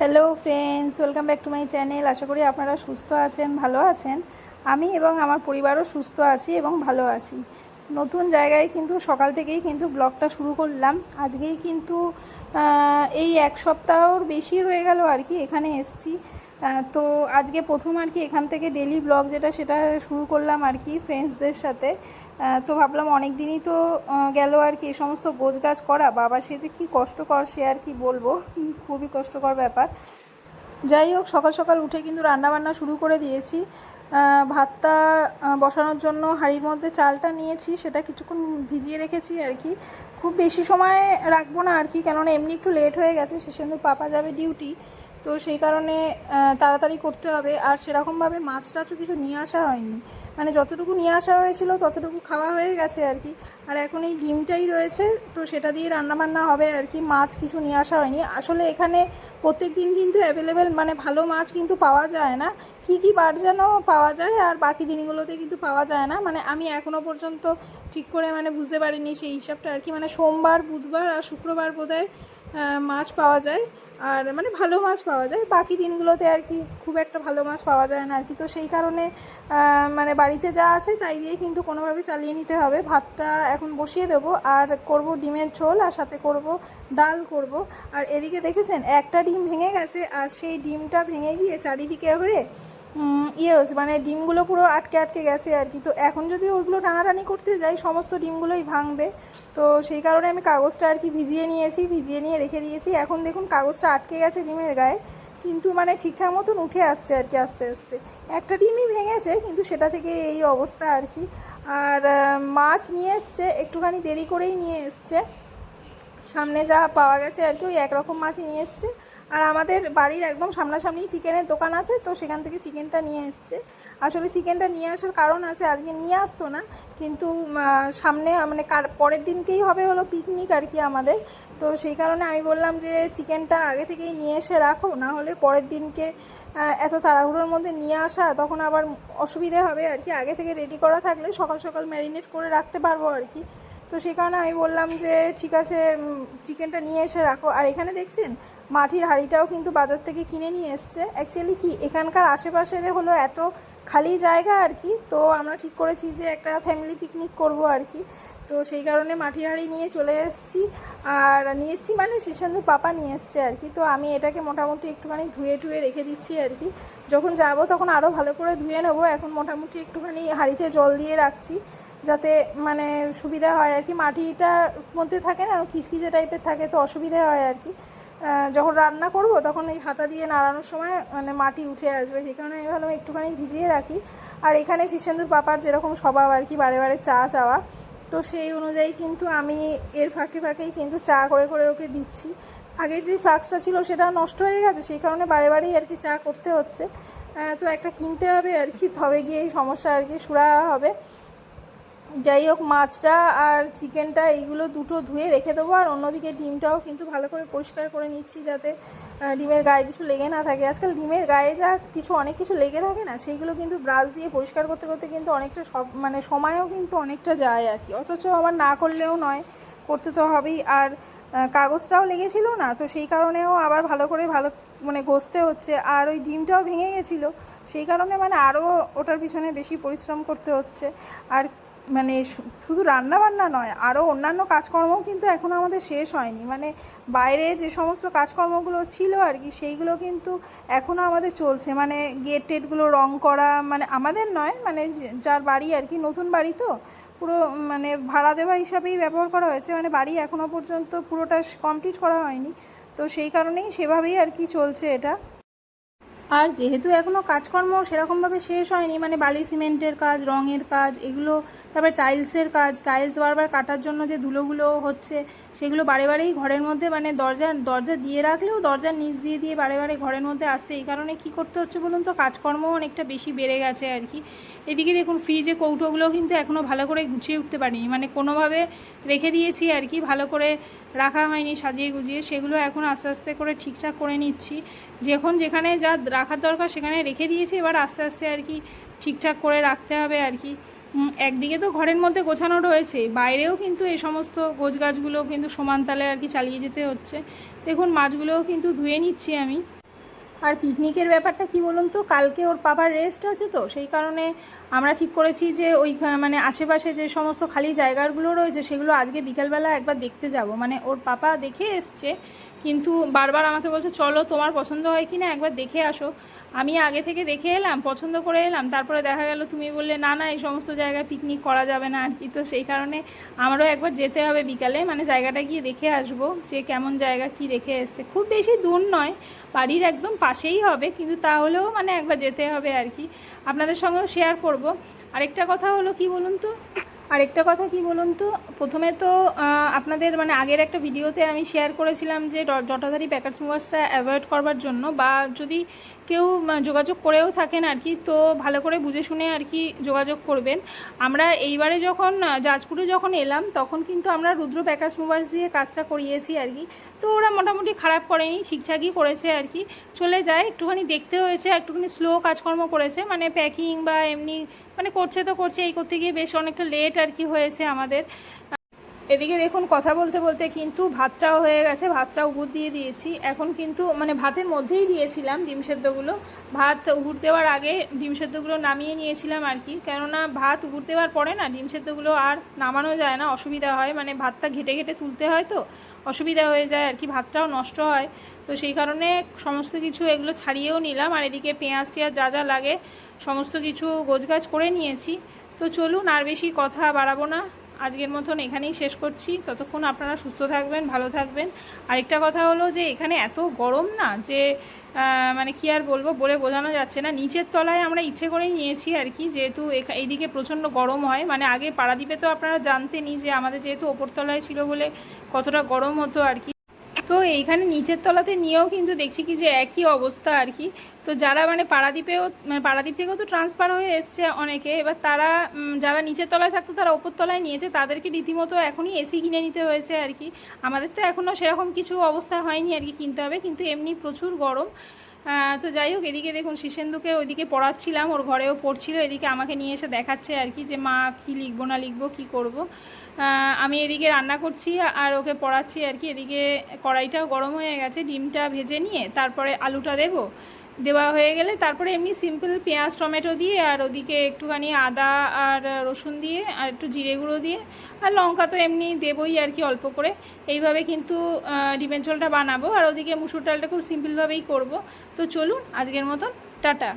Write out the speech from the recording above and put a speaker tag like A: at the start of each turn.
A: Hello friends welcome back to my channel আশা করি আপনারা সুস্থ আছেন, ভালো আছেন। আমি এবং আমার পরিবারও সুস্থ আছি এবং ভালো আছি। নতুন জায়গায় কিন্তু সকাল থেকেই কিন্তু ব্লগটা শুরু করলাম। আজকেই কিন্তু এই এক সপ্তাহর বেশি হয়ে গেল আর কি এখানে এসছি। তো আজকে প্রথম আর কি এখান থেকে ডেলি ব্লগ যেটা, সেটা শুরু করলাম আর কি ফ্রেন্ডসদের সাথে। তো ভাবলাম অনেক দিনই তো গেল আর কি এই সমস্ত গোছগাছ করা। বাবা সে যে কী কষ্টকর, সে আর কি বলব। খুবই কষ্টকর ব্যাপার। যাই হোক, সকাল সকাল উঠে কিন্তু রান্নাবান্না শুরু করে দিয়েছি। ভাতটা বসানোর জন্য হাঁড়ির মধ্যে চালটা নিয়েছি, সেটা কিছুক্ষণ ভিজিয়ে রেখেছি আর কি। খুব বেশি সময় রাখব না আর কি, কেননা এমনি একটু লেট হয়ে গেছে সেসঙ্গে পাপা যাবে ডিউটি তো সেই কারণে তাড়াতাড়ি করতে হবে। আর সেরকমভাবে মাছ টাছও কিছু নিয়ে আসা হয়নি। মানে যতটুকু নিয়ে আসা হয়েছিল, ততটুকু খাওয়া হয়ে গেছে আর কি। আর এখন এই ডিমটাই রয়েছে, তো সেটা দিয়ে রান্নাবান্না হবে আর কি। মাছ কিছু নিয়ে আসা হয়নি। আসলে এখানে প্রত্যেক দিন কিন্তু অ্যাভেলেবেল মানে ভালো মাছ কিন্তু পাওয়া যায় না। কী কী বার যেন পাওয়া যায় আর বাকি দিনগুলোতে কিন্তু পাওয়া যায় না। মানে আমি এখনও পর্যন্ত ঠিক করে মানে বুঝতে পারিনি সেই হিসাবটা আর কি। মানে সোমবার, বুধবার আর শুক্রবার বোধহয় মাছ পাওয়া যায়। আর মানে ভালো মাছ পাওয়া যায়। বাকি দিনগুলোতে আর কি খুব একটা ভালো মাছ পাওয়া যায় না আর কি। তো সেই কারণে মানে বাড়িতে যা আছে তাই দিয়ে কিন্তু কোনোভাবে চালিয়ে নিতে হবে। ভাতটা এখন বসিয়ে দেবো। আর করব ডিমের ঝোল আর সাথে করব ডাল করব। আর এদিকে দেখেছেন, একটা ডিম ভেঙে গেছে। আর সেই ডিমটা ভেঙে গিয়ে চারিদিকে হয়ে ইয়ে হচ্ছে মানে ডিমগুলো পুরো আটকে আটকে গেছে আর কি। তো এখন যদি ওইগুলো টানাটানি করতে যাই, সমস্ত ডিমগুলোই ভাঙবে। তো সেই কারণে আমি কাগজটা আর কি ভিজিয়ে নিয়েছি, ভিজিয়ে নিয়ে রেখে দিয়েছি। এখন দেখুন কাগজটা আটকে গেছে ডিমের গায়ে, কিন্তু মানে ঠিকঠাক মতন উঠে আসছে আর কি আস্তে আস্তে। একটা ডিমই ভেঙেছে, কিন্তু সেটা থেকে এই অবস্থা আর কি। আর মাছ নিয়ে এসছে, একটুখানি দেরি করেই নিয়ে এসছে। সামনে যা পাওয়া গেছে আর কি, ওই একরকম মাছই নিয়ে এসছে। আর আমাদের বাড়ির একদম সামনাসামনি চিকেনের দোকান আছে, তো সেখান থেকে চিকেনটা নিয়ে এসছে। আসলে চিকেনটা নিয়ে আসার কারণ আছে, আজকে নিয়ে আসতো না, কিন্তু সামনে মানে কার, পরের দিনকেই হবে হলো পিকনিক আর কি আমাদের। তো সেই কারণে আমি বললাম যে, চিকেনটা আগে থেকেই নিয়ে এসে রাখো, না হলে পরের দিনকে এত তাড়াহুড়োর মধ্যে নিয়ে আসা, তখন আবার অসুবিধে হবে আর কি। আগে থেকে রেডি করা থাকলে সকাল সকাল ম্যারিনেট করে রাখতে পারব আর কি। তো সেই কারণে আমি বললাম যে, ঠিক আছে চিকেনটা নিয়ে এসে রাখো। আর এখানে দেখছেন, মাটির হাঁড়িটাও কিন্তু বাজার থেকে কিনে নিয়ে এসছে। অ্যাকচুয়ালি কি, এখানকার আশেপাশের হলো এত খালি জায়গা আর কি, তো আমরা ঠিক করেছি যে, একটা ফ্যামিলি পিকনিক করব আর কি। তো সেই কারণে মাটির হাঁড়ি নিয়ে চলে এসেছি। আর নিয়ে এসেছি মানে শীর্ষেন্দু পাপা নিয়ে এসছে আর কি। তো আমি এটাকে মোটামুটি একটুখানি ধুয়ে টুয়ে রেখে দিচ্ছি আর কি। যখন যাব তখন আরও ভালো করে ধুয়ে নেব। এখন মোটামুটি একটুখানি হাঁড়িতে জল দিয়ে রাখছি। যাতে মানে সুবিধা হয় আর কি। মাটিটার মধ্যে থাকে না কিচকিচে টাইপের থাকে, তো অসুবিধা হয় আর কি। যখন রান্না করব, তখন এই হাতা দিয়ে নাড়ানোর সময় মানে মাটি উঠে আসবে, সেই কারণে আমি ভাবলাম একটুখানি ভিজিয়ে রাখি। আর এখানে শীর্ষেন্দুর পাপার যেরকম স্বভাব আর কি, বারে বারে চা চাওয়া, তো সেই অনুযায়ী কিন্তু আমি এর ফাঁকে ফাঁকেই কিন্তু চা করে করে ওকে দিচ্ছি। আগের যে ফ্লাক্সটা ছিল, সেটা নষ্ট হয়ে গেছে, সেই কারণে বারে বারেই আর কি চা করতে হচ্ছে। তো একটা কিনতে হবে আর কি, তবে গিয়ে এই সমস্যা আর কি সুরা হবে। যাই হোক, মাছটা আর চিকেনটা এইগুলো দুটো ধুয়ে রেখে দেবো। আর অন্যদিকে ডিমটাও কিন্তু ভালো করে পরিষ্কার করে নিচ্ছি যাতে ডিমের গায়ে কিছু লেগে না থাকে। আজকাল ডিমের গায়ে যা কিছু, অনেক কিছু লেগে থাকে না, সেইগুলো কিন্তু ব্রাশ দিয়ে পরিষ্কার করতে করতে কিন্তু অনেকটা সব মানে সময়ও কিন্তু অনেকটা যায় আর কি। অথচ আবার না করলেও নয়, করতে তো হবেই। আর কাগজটাও লেগেছিল না, তো সেই কারণেও আবার ভালো করে ভালো মানে ঘষতে হচ্ছে। আর ওই ডিমটাও ভেঙে গেছিল, সেই কারণে মানে আরও ওটার পিছনে বেশি পরিশ্রম করতে হচ্ছে। আর মানে শুধু রান্না বান্না নয় আরও অন্যান্য কাজকর্মও কিন্তু এখনও আমাদের শেষ হয়নি। মানে বাইরে যে সমস্ত কাজকর্মগুলো ছিল আর কি, সেইগুলো কিন্তু এখনও আমাদের চলছে। মানে গেট টেটগুলো রং করা মানে আমাদের নয় মানে যার বাড়ি আর কি, নতুন বাড়ি তো, পুরো মানে ভাড়া দেওয়া হিসাবেই ব্যবহার করা হয়েছে। মানে বাড়ি এখনও পর্যন্ত পুরোটা কমপ্লিট করা হয়নি। তো সেই কারণেই সেভাবেই আর কি চলছে এটা। আর যেহেতু এখনও কাজকর্ম সেরকমভাবে শেষ হয়নি মানে বালি সিমেন্টের কাজ, রঙের কাজ, এগুলো, তারপরে টাইলসের কাজ, টাইলস বারবার কাটার জন্য যে ধুলোগুলো হচ্ছে, সেগুলো বারে বারেই ঘরের মধ্যে মানে দরজা দরজা দিয়ে রাখলেও দরজার নিচ দিয়ে দিয়ে বারে বারে ঘরের মধ্যে আসে। এই কারণে কি করতে হচ্ছে বলুন তো, কাজকর্মও অনেকটা বেশি বেড়ে গেছে আর কি। এদিকে দেখুন, ফ্রিজে কৌটোগুলো কিন্তু এখনও ভালো করে গুছিয়ে উঠতে পারিনি মানে কোনোভাবে রেখে দিয়েছি আর কি, ভালো করে রাখা হয়নি, সাজিয়ে গুজিয়ে, সেগুলো এখন আস্তে আস্তে করে ঠিকঠাক করে নিচ্ছি। যখন যেখানে যা রাখার দরকার সেখানে রেখে দিয়েছি। এবার আস্তে আস্তে আর কি ঠিকঠাক করে রাখতে হবে আর কি। একদিকে তো ঘরের মধ্যে গোছানো রয়েছে, বাইরেও কিন্তু এই সমস্ত গোছ গাছগুলো কিন্তু সমান তালে আর কি চালিয়ে যেতে হচ্ছে। দেখুন, মাছগুলোও কিন্তু ধুয়ে নিচ্ছি আমি। আর পিকনিকের ব্যাপারটা কি বলুন তো? কালকে ওর পাপার রেস্ট আছে তো, সেই কারণে আমরা ঠিক করেছি যে ওই মানে আশেপাশে যে সমস্ত খালি জায়গাগুলো রয়েছে, সেগুলো আজকে বিকালবেলা একবার দেখতে যাব। মানে ওর পাপা দেখে এসছে, কিন্তু বারবার আমাকে বলছে, চলো, তোমার পছন্দ হয় কি না একবার দেখে আসো। আমি আগে থেকে দেখে এলাম, পছন্দ করে এলাম, তারপরে দেখা গেল তুমি বললে, না না, এই সমস্ত জায়গায় পিকনিক করা যাবে না আর কি। তো সেই কারণে আমারও একবার যেতে হবে বিকালে মানে জায়গাটা গিয়ে দেখে আসব যে কেমন জায়গা, কি রেখে এসছে। খুব বেশি দূর নয়, বাড়ির একদম পাশেই হবে, কিন্তু তাহলেও মানে একবার যেতে হবে আর কি। আপনাদের সঙ্গেও শেয়ার করব। আরেকটা কথা হলো কি বলুন তো? আরেকটা কথা কি বলুন তো? প্রথমে তো আপনাদের মানে আগের একটা ভিডিওতে আমি শেয়ার করেছিলাম যে জটাধারী প্যাকার্স মুভার্সটা অ্যাভয়েড করবার জন্য বা যদি কেউ যোগাযোগ করেও থাকেন আর কি, তো ভালো করে বুঝে শুনে আর কি যোগাযোগ করবেন। আমরা এইবারে যখন জাজপুরে যখন এলাম, তখন কিন্তু আমরা রুদ্র প্যাকার্স মুভার্স দিয়ে কাজটা করিয়েছি আর কি। তো ওরা মোটামুটি খারাপ করেনি ঠিকঠাকই করেছে আর কি। চলে যায়, একটুখানি দেখতে হয়েছে, একটুখানি স্লো কাজকর্ম করেছে মানে প্যাকিং বা এমনি মানে করছে তো করছে, এই করতে গিয়ে বেশ অনেকটা লেট আর কি হয়েছে আমাদের। এদিকে দেখুন, কথা বলতে বলতে কিন্তু ভাতটাও হয়ে গেছে ভাতটা উপর দিয়ে দিয়েছি। এখন কিন্তু মানে ভাতের মধ্যেই দিয়েছিলাম ডিম সেদ্ধগুলো। ভাত উপর দেওয়ার আগে ডিম সেদ্ধগুলো নামিয়ে নিয়েছিলাম আর কি। কেননা ভাত উপর দেওয়ার পরে না, ডিম সেদ্ধগুলো আর নামানো যায় না, অসুবিধা হয়। মানে ভাতটা ঘেটে ঘেটে তুলতে হয় তো, অসুবিধা হয়ে যায় আর কি, ভাতটাও নষ্ট হয়। তো সেই কারণে সমস্ত কিছু এগুলো ছাড়িয়েও নিলাম। আর এদিকে পেঁয়াজ টিয়াজ যা যা লাগে, সমস্ত কিছু গোছগাছ করে নিয়েছি। তো চলুন আর বেশি কথা বাড়াবো না। আজকের মতন এখানেই শেষ করছি। ততক্ষণ আপনারা সুস্থ থাকবেন, ভালো থাকবেন। আরেকটা কথা হলো যে, এখানে এত গরম না যে মানে কি আর বলব, বলে বোঝানো যাচ্ছে না। নিচের তলায় আমরা ইচ্ছে করেই নিয়েছি আর কি, যেহেতু এইদিকে প্রচণ্ড গরম হয়। মানে আগে পাড়াদ্বীপে তো আপনারা জানতেনই যে, আমাদের যেহেতু ওপরতলায় ছিল বলে কতটা গরম হতো আর কি। তো এইখানে নিচের তলাতে নিয়েও কিন্তু দেখছি কি যে একই অবস্থা আর কি। তো যারা মানে পাড়াদ্বীপেও মানে পাড়াদ্বীপ থেকেও তো ট্রান্সফার হয়ে এসছে অনেকে, এবার তারা যারা নিচের তলায় থাকতো তারা ওপর তলায় নিয়েছে, তাদেরকে রীতিমতো এখনই এসি কিনে নিতে হয়েছে আর কি। আমাদের তো এখনও সেরকম কিছু অবস্থা হয়নি আর কি কিনতে হবে, কিন্তু এমনি প্রচুর গরম। তো যাই হোক, এদিকে দেখুন শীষেন্দুকে ওইদিকে পড়াচ্ছিলাম, ওর ঘরেও পড়ছিল, এদিকে আমাকে নিয়ে এসে দেখাচ্ছে আর কি যে, মা, কি লিখব না লিখব, কি করব? আমি এদিকে রান্না করছি আর ওকে পড়াচ্ছি আর কি, এদিকে কড়াইটাও গরম হয়ে গেছে, ডিমটা ভেজে নিয়ে তারপরে আলুটা দেবো। দেওয়া হয়ে গেলে তারপরে এমনি সিম্পল পেঁয়াজ, টমেটো দিয়ে আর ওদিকে একটুখানি আদা আর রসুন দিয়ে আর একটু জিরে গুঁড়ো দিয়ে আর লঙ্কা তো এমনি দেবই আর কি অল্প করে। এইভাবে কিন্তু ডিমের ঝোলটা বানাবো। আর ওদিকে মুসুর ডালটা খুব সিম্পলভাবেই করব। তো চলুন, আজকের মতন, টাটা।